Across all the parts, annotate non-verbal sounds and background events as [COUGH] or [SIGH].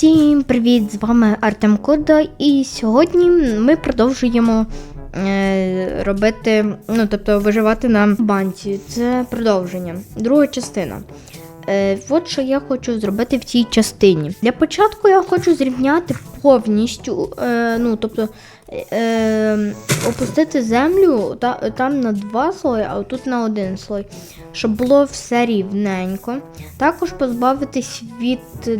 Всім привіт! З вами Артем Кода, і сьогодні ми продовжуємо е, робити, ну тобто виживати на банці. Це продовження. Друга частина. Е, от що я хочу зробити в цій частині. Для початку я хочу зрівняти повністю, е, ну тобто е, опустити землю та, там на два слої, а тут на один слой, щоб було все рівненько. Також позбавитись від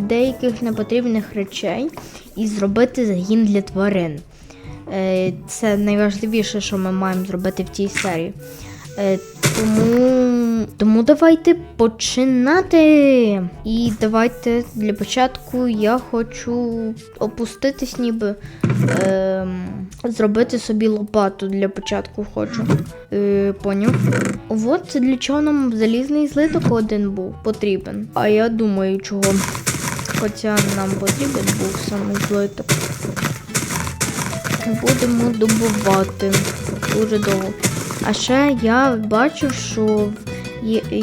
деяких непотрібних речей і зробити загін для тварин. Е, Це найважливіше, що ми маємо зробити в цій серії. Е, Тому, тому давайте починати. І давайте для початку я хочу опуститись, ніби ем, зробити собі лопату для початку хочу. Е, поняв? От для чого нам залізний злиток один був потрібен. А я думаю, чого. Хоча нам потрібен був саме злиток. Будемо добувати дуже довго. А ще я бачив, що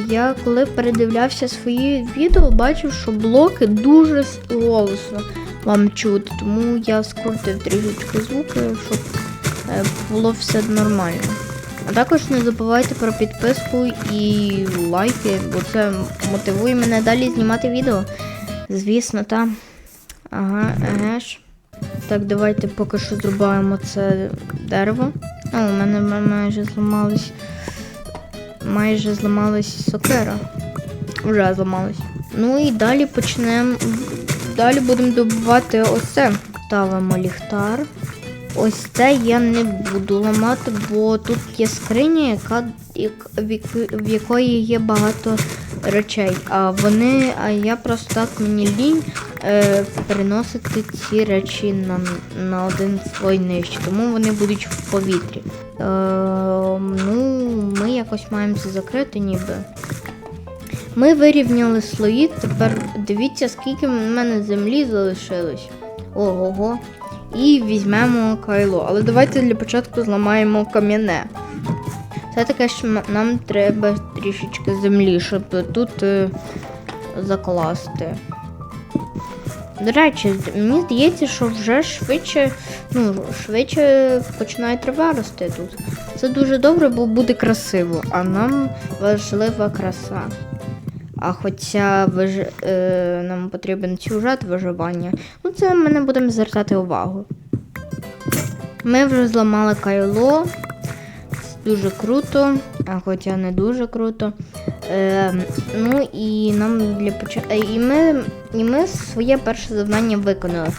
я коли передивлявся свої відео, бачив, що блоки дуже голосно вам чути. Тому я скрутив трішечки звуки, щоб е, було все нормально. А також не забувайте про підписку і лайки, бо це мотивує мене далі знімати відео. Звісно, та. Ага, еге ж. Так, давайте поки що зрубаємо це дерево. О, у мене майже зламалась. Майже зламалась сокера. Вже зламалась. Ну і далі почнемо. Далі будемо добувати ось це. Ставимо ліхтар. Ось це я не буду ламати, бо тут є скриня, яка, в якої є багато речей. А вони, а я просто так мені лінь е, переносити ці речі на, на один слой нижче, тому вони будуть в повітрі. Е, ну, ми якось маємо це закрити, ніби. Ми вирівняли слої, тепер дивіться, скільки в мене землі залишилось. Ого. І візьмемо кайло. Але давайте для початку зламаємо кам'яне. Це таке, що нам треба трішечки землі, щоб тут е, закласти. До речі, мені здається, що вже швидше, ну, швидше починає трава рости тут. Це дуже добре, бо буде красиво, а нам важлива краса. А хоча виж... е, нам потрібен сюжет виживання, ну це ми не будемо звертати увагу. Ми вже зламали кайло. Це дуже круто, а хоча не дуже круто. Е, ну і нам для початку. І ми, і ми своє перше завдання виконали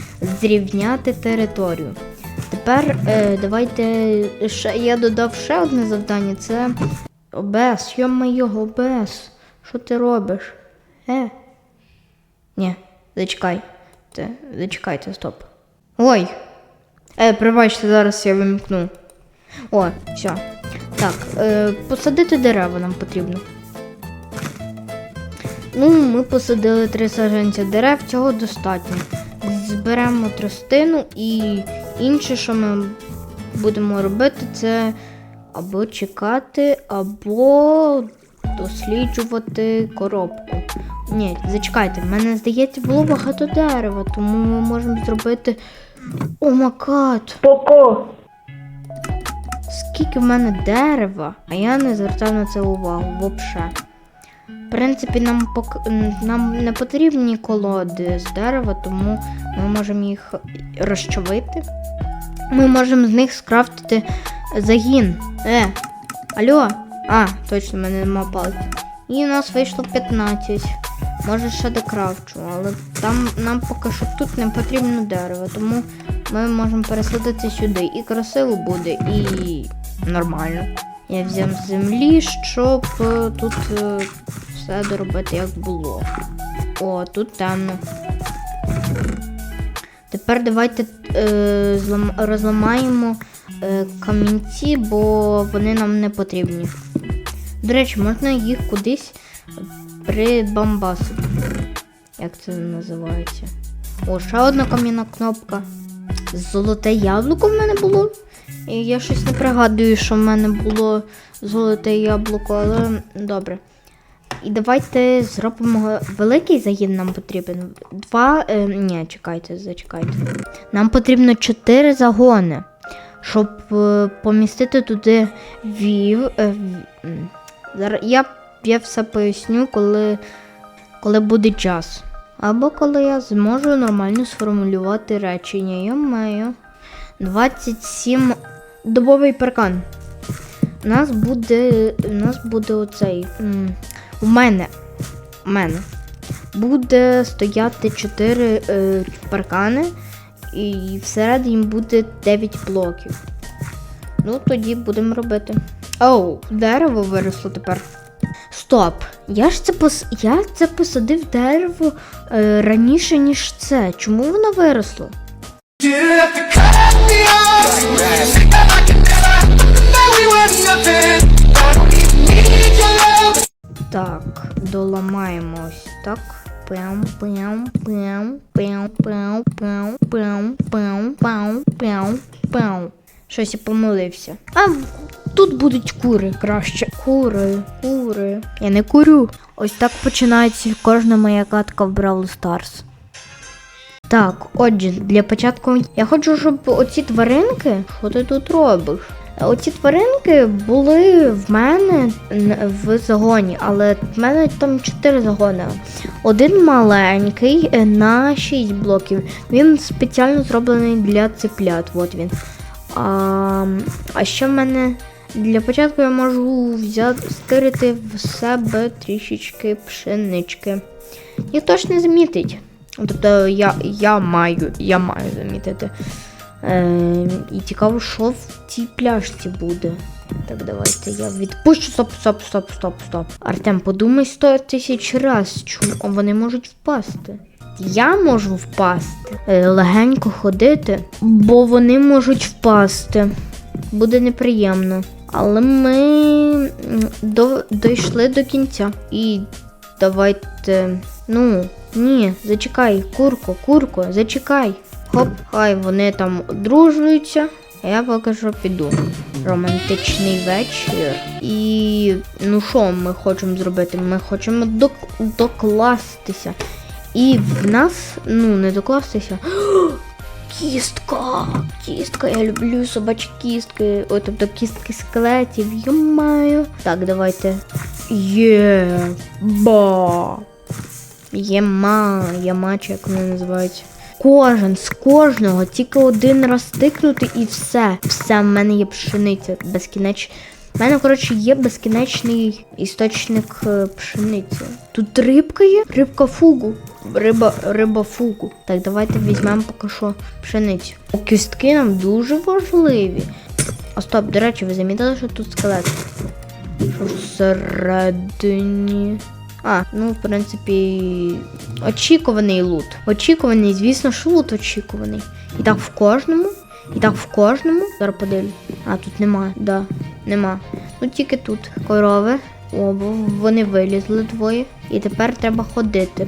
зрівняти територію. Тепер е, давайте ще я додав ще одне завдання. Це ОБС, йо-моє, ОБС. Що ти робиш? Е? Ні, зачекай. Те, зачекайте, стоп. Ой. Е, пробачте, зараз я вимкну. О, все. Так, е, посадити дерева нам потрібно. Ну, ми посадили три саджанця дерев, цього достатньо. Зберемо тростину і інше, що ми будемо робити, це або чекати, або досліджувати коробку. Ні, зачекайте, в мене здається, було багато дерева, тому ми можемо зробити. О, макат! Поко. Скільки в мене дерева, а я не звертав на це увагу взагалі. В принципі, нам пок... нам не потрібні колоди з дерева, тому ми можемо їх розчавити. Ми можемо з них скрафтити загін. Е, алло? А, точно, в мене нема палки. І у нас вийшло 15. Може ще докрафчу, але там нам поки що тут не потрібно дерево, тому ми можемо пересадити сюди. І красиво буде, і нормально. Я взяв з землі, щоб е, тут е, все доробити як було. О, тут темно. Тепер давайте е, розламаємо е, камінці, бо вони нам не потрібні. До речі, можна їх кудись прибамбасити. Як це називається? О, ще одна кам'яна кнопка. Золоте яблуко в мене було. І я щось не пригадую, що в мене було золоте яблуко, але добре. І давайте зробимо великий загін нам потрібен. Два. Е, ні, чекайте, зачекайте. Нам потрібно чотири загони, щоб е, помістити туди вів. Е, я, я все поясню, коли, коли буде час. Або коли я зможу нормально сформулювати речення. Я маю 27 добовий паркан. У нас буде. У нас буде оцей. У мене. У мене. Буде стояти 4 е, паркани, і всередині буде 9 блоків. Ну, тоді будемо робити. Оу, дерево виросло тепер. Стоп! Я ж це пос... я це посадив дерево е, раніше, ніж це. Чому воно виросло? Так, доламаємо ось так. Пям, пям, пям, пям, пям, пям, пям, пям, пям, пям, пям. Щось я помилився. А тут будуть кури краще. Кури, кури. Я не курю. Ось так починається кожна моя катка в Brawl Stars. Так, отже, для початку я хочу, щоб оці тваринки. Що ти тут робиш? Оці тваринки були в мене в загоні, але в мене там чотири загони. Один маленький е, на 6 блоків. Він спеціально зроблений для цеплят. От він. А, а ще в мене для початку я можу взяти стирити в себе трішечки пшенички. Ніхто ж не замітить. Тобто я, я маю, я маю замітити. Е, і цікаво, що в цій пляшці буде. Так, давайте я відпущу. Стоп, стоп, стоп, стоп, стоп. Артем, подумай 100 тисяч раз, чому вони можуть впасти. Я можу впасти, е, легенько ходити, бо вони можуть впасти. Буде неприємно. Але ми до, дійшли до кінця. І давайте. Ну, ні, зачекай, курко, курко, зачекай. Хоп, хай вони там одружуються, а я поки що піду. Романтичний вечір. І ну що ми хочемо зробити? Ми хочемо док- докластися. І в нас, ну, не докластися. [GASPS] Кістка! Кістка, я люблю собачі кістки. О, тобто кістки скелетів. Йомаю. Так, давайте. Є. Ба. Єма, яма, чи як вони називають. Кожен з кожного тільки один раз тикнути і все. Все, в мене є пшениця безкінеч. У мене, коротше, є безкінечний істочник е, пшениці. Тут рибка є, рибка фугу. Риба, риба фугу. Так, давайте візьмемо поки що пшеницю. Кістки нам дуже важливі. А стоп, до речі, ви замітили, що тут скелет? Що всередині. А, ну, в принципі, очікуваний лут. Очікуваний, звісно, що лут очікуваний. І так в кожному. І так в кожному. Зараз подивлю. А, тут нема, да, нема. Ну тільки тут. Корови. О, вони вилізли двоє. І тепер треба ходити.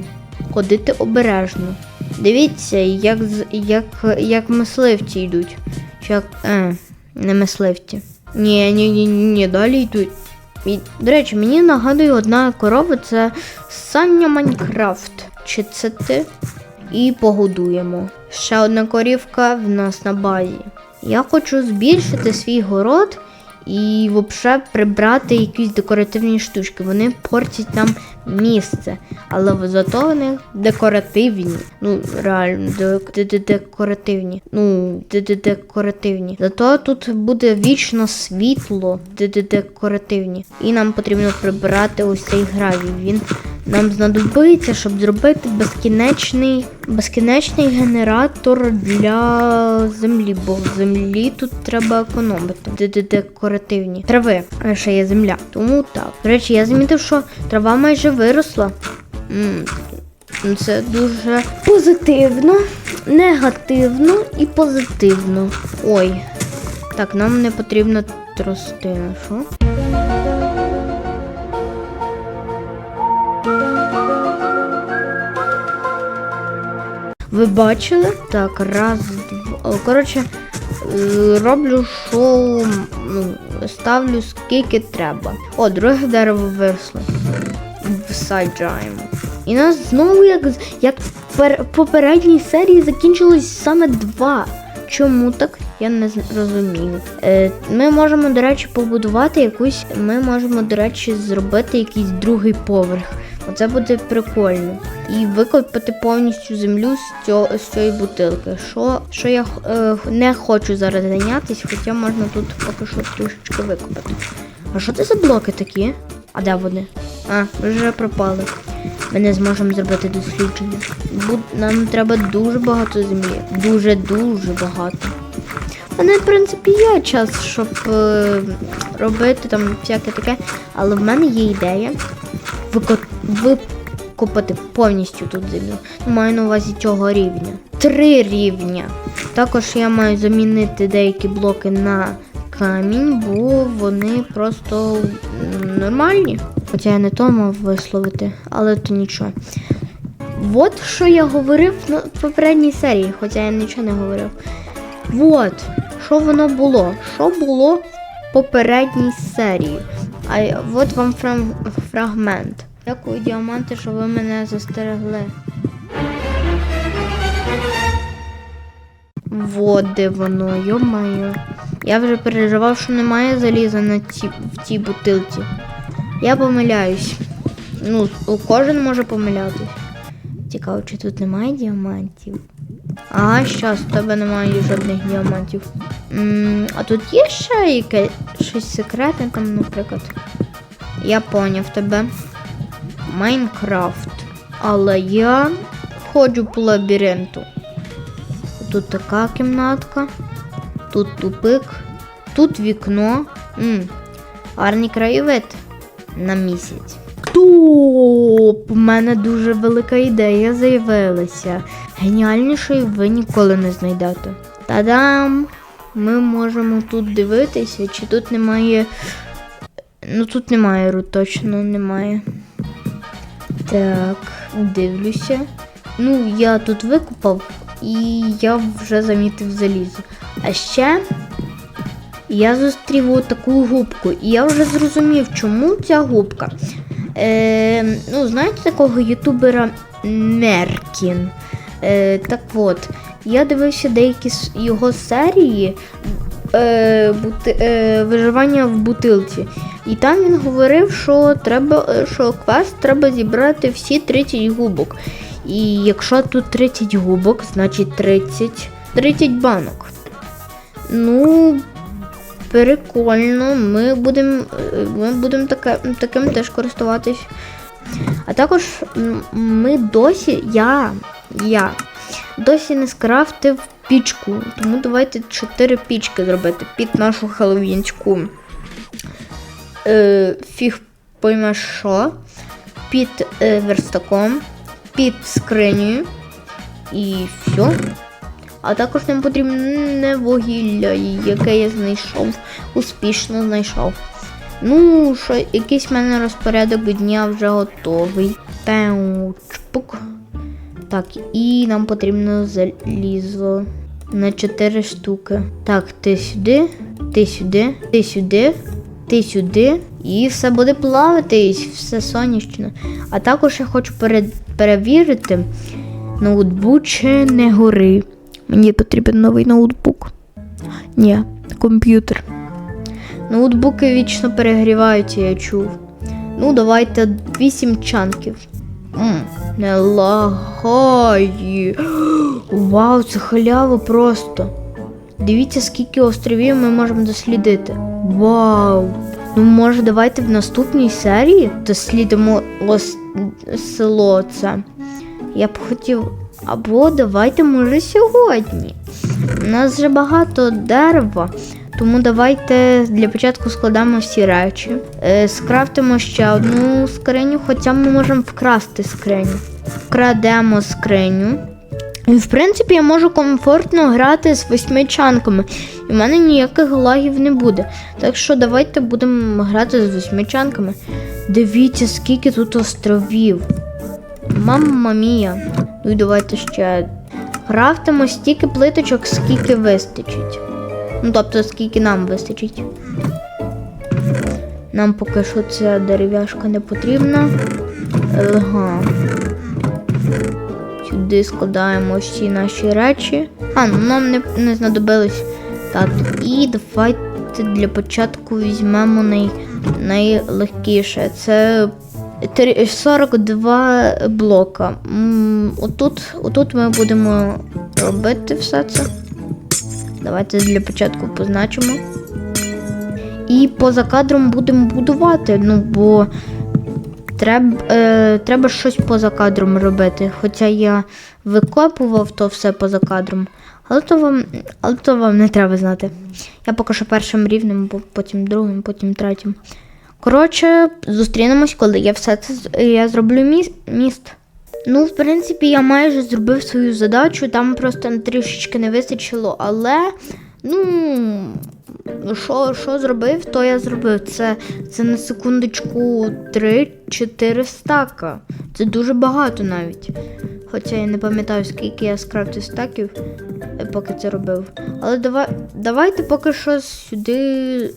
Ходити обережно. Дивіться, як, як, як мисливці йдуть. Чи як. Е, не мисливці. Ні, ні, ні, ні, далі йдуть. До речі, мені нагадує одна корова це Саня Майнкрафт. Чи це ти? І погодуємо. Ще одна корівка в нас на базі. Я хочу збільшити свій город і взагалі прибрати якісь декоративні штучки. Вони портять нам місце. Але зато вони декоративні. Ну, реально, де- де- де- декоративні. Ну, де- де- декоративні. Зато тут буде вічно світло, де- де- декоративні. І нам потрібно прибирати ось цей гравій. Він нам знадобиться, щоб зробити безкінечний, безкінечний генератор для землі, бо в землі тут треба економити. Де- де- Декоративні трави, а ще є земля. Тому так. До речі, я замітив, що трава майже виросла. Ну, Це дуже позитивно, негативно і позитивно. Ой. Так, нам не потрібна тростина. Що? Ви бачили? Так, раз, два. Коротше, е, роблю шоу, ну, ставлю скільки треба. О, друге дерево виросло. Всаджаємо. І нас знову, як, як в пер- попередній серії, закінчилось саме два. Чому так? Я не з- розумію. Е, ми можемо, до речі, побудувати якусь. Ми можемо, до речі, зробити якийсь другий поверх. Оце буде прикольно. І викопати повністю землю з, цього, з цієї бутилки. Що, що я е, не хочу зараз зайнятися, хоча можна тут поки що трішечки викопати. А що це за блоки такі? А де вони? А, вже пропали. Ми не зможемо зробити дослідження. Нам треба дуже багато землі. Дуже-дуже багато. У мене, в принципі, є час, щоб е, робити там всяке таке, але в мене є ідея вико- викопати повністю тут землю. Маю на увазі цього рівня. Три рівня. Також я маю замінити деякі блоки на камінь, бо вони просто нормальні. Хоча я не то мав висловити, але то нічого. От що я говорив на попередній серії, хоча я нічого не говорив. Вот, що воно було? Що було в попередній серії? А от вам фрагмент. Дякую, діаманти, що ви мене застерегли. Вот де воно, йо-моє. Я вже переживав, що немає заліза на ці, в цій бутилці. Я помиляюсь. Ну, кожен може помилятись. Цікаво, чи тут немає діамантів? Ага, щас, в тебе немає жодних діамантів. м а тут є ще яке щось секретне там, наприклад. Я поняв тебе. Майнкрафт. Але я ходжу по лабіринту. Тут така кімнатка, тут тупик, тут вікно. м Гарний краєвид на місяць. Топ! У мене дуже велика ідея з'явилася. Геніальнішої ви ніколи не знайдете. Та-дам! Ми можемо тут дивитися, чи тут немає. Ну тут немає рут, точно немає. Так, дивлюся. Ну, я тут викупав і я вже замітив залізо. А ще я зустрів таку губку, і я вже зрозумів, чому ця губка. Е, ну, знаєте такого ютубера Меркін? Е, так от, я дивився деякі с- його серії е, бути, е, виживання в бутилці. І там він говорив, що треба, е, що квест треба зібрати всі 30 губок. І якщо тут 30 губок, значить 30, 30 банок. Ну, прикольно, ми будемо ми будем таке, таким теж користуватись. А також ми досі, я, я досі не скрафтив пічку. Тому давайте 4 пічки зробити під нашу хеллоуінську е, фіг пойме що, під е, верстаком, під скринею і все. А також нам потрібне вугілля, яке я знайшов, успішно знайшов. Ну, що, якийсь в мене розпорядок дня вже готовий. Пеу, чпук. Так, і нам потрібно залізо на 4 штуки. Так, ти сюди, ти сюди, ти сюди, ти сюди. І все буде плаватись, все сонячно. А також я хочу пере- перевірити, ноутбук чи не гори. Мені потрібен новий ноутбук. Ні, комп'ютер. Ноутбуки вічно перегріваються, я чув. Ну, давайте 8 чанків. М, не лагає. [GASPS] Вау, це халява просто. Дивіться, скільки островів ми можемо дослідити. Вау! Ну, може, давайте в наступній серії дослідимо ос... село це. Я б хотів. Або давайте, може, сьогодні. У нас вже багато дерева, тому давайте для початку складемо всі речі. Е, скрафтимо ще одну скриню, хоча ми можемо вкрасти скриню. Вкрадемо скриню. І, в принципі, я можу комфортно грати з восьми чанками, і в мене ніяких лагів не буде. Так що давайте будемо грати з восьми чанками. Дивіться, скільки тут островів. Мамма мія. Ну і давайте ще крафтимо стільки плиточок, скільки вистачить. Ну, тобто, скільки нам вистачить. Нам поки що ця дерев'яшка не потрібна. Ага. Сюди складаємо всі наші речі. А, ну нам не, не знадобилось. Так, і давайте для початку візьмемо най, найлегкіше. Це 42 блока. Отут, отут ми будемо робити все це. Давайте для початку позначимо. І поза кадром будемо будувати, ну бо Треба, е, треба щось поза кадром робити. Хоча я викопував то все поза кадром. Але то вам, але то вам не треба знати. Я поки що першим рівнем, потім другим, потім третім. Коротше, зустрінемось, коли я все це я зроблю міст. міст. Ну, в принципі, я майже зробив свою задачу, там просто трішечки не вистачило, але ну. Що, що зробив, то я зробив. Це, це на секундочку 3-4 стака. Це дуже багато навіть. Хоча я не пам'ятаю, скільки я скрафтив стаків, е, поки це робив. Але давай, давайте поки що сюди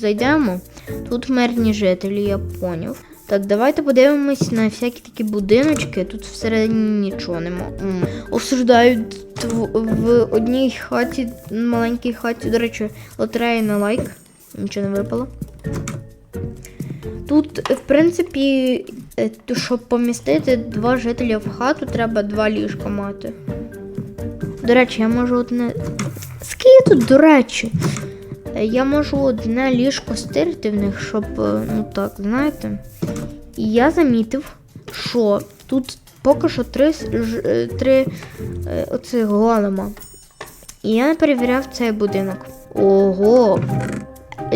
зайдемо. Тут мирні жителі, я поняв. Так, давайте подивимось на всякі такі будиночки. Тут всередині нічого нема. Осуждають в, в одній хаті, маленькій хаті, до речі, лотерея на лайк. Нічого не випало. Тут, в принципі, е, щоб помістити два жителя в хату, треба два ліжка мати. До речі, я можу одне. Скільки тут, до речі? Е, Я можу одне ліжко стирити в них, щоб, е, ну так, знаєте. І я замітив, що тут поки що три, е, три оцих голема. І я не перевіряв цей будинок. Ого.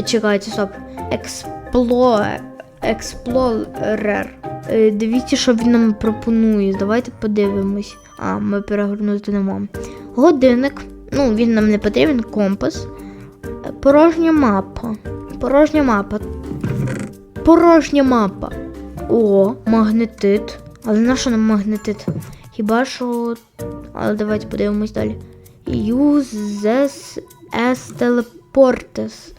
Чекайте, стоп. Експло... Експлорер. Дивіться, що він нам пропонує. Давайте подивимось. А, ми перегорнути не можемо. Годинник. Ну, він нам не потрібен. Компас. Порожня мапа. Порожня мапа. Порожня мапа. О, магнетит. Але на що нам магнетит? Хіба що. Але давайте подивимось далі. Uses as teleportes.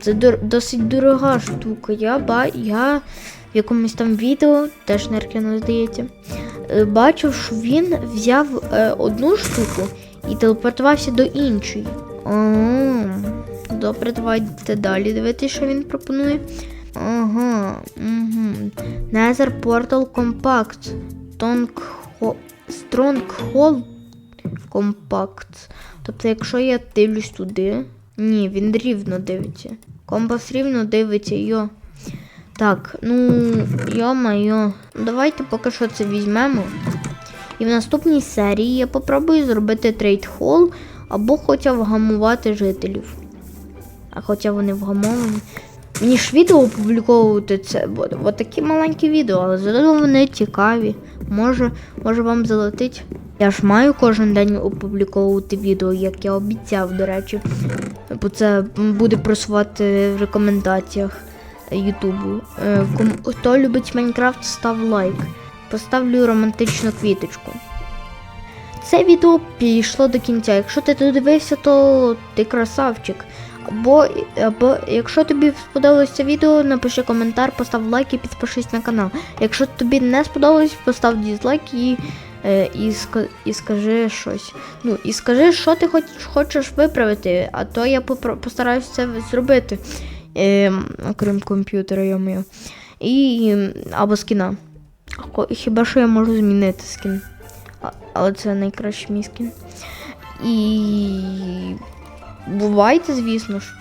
Це досить дорога штука. Я, ба- я в якомусь там відео, теж Неркіно здається, е, бачив, що він взяв е, одну штуку і телепортувався до іншої. О, добре, давайте далі дивитися, що він пропонує. Ага. Угу. Nether Portal Compact. Stronghold Compact. Тобто, якщо я дивлюсь туди. Ні, він рівно дивиться. Компас рівно дивиться, йо. Так, ну, йо-майо. Давайте поки що це візьмемо. І в наступній серії я попробую зробити трейд хол або хоча вгамувати жителів. А хоча вони вгамовані. Мені ж відео опубліковувати це. От такі маленькі відео, але зато вони цікаві. Може, може вам залетить. Я ж маю кожен день опубліковувати відео, як я обіцяв, до речі. Бо це буде просувати в рекомендаціях Ютубу. Е, Хто любить Майнкрафт, став лайк. Поставлю романтичну квіточку. Це відео підійшло до кінця. Якщо ти додивився, то ти красавчик. Або, або якщо тобі сподобалось це відео, напиши коментар, постав лайк і підпишись на канал. Якщо тобі не сподобалось, постав дізлайк і, е, і, і скажи щось. Ну, і скажи, що ти хоч, хочеш виправити, а то я постараюсь це зробити. Е, окрім комп'ютера, йомою. І або скіна. Хіба що я можу змінити скін. Але це найкращий мій скін. І бувайте, звісно ж.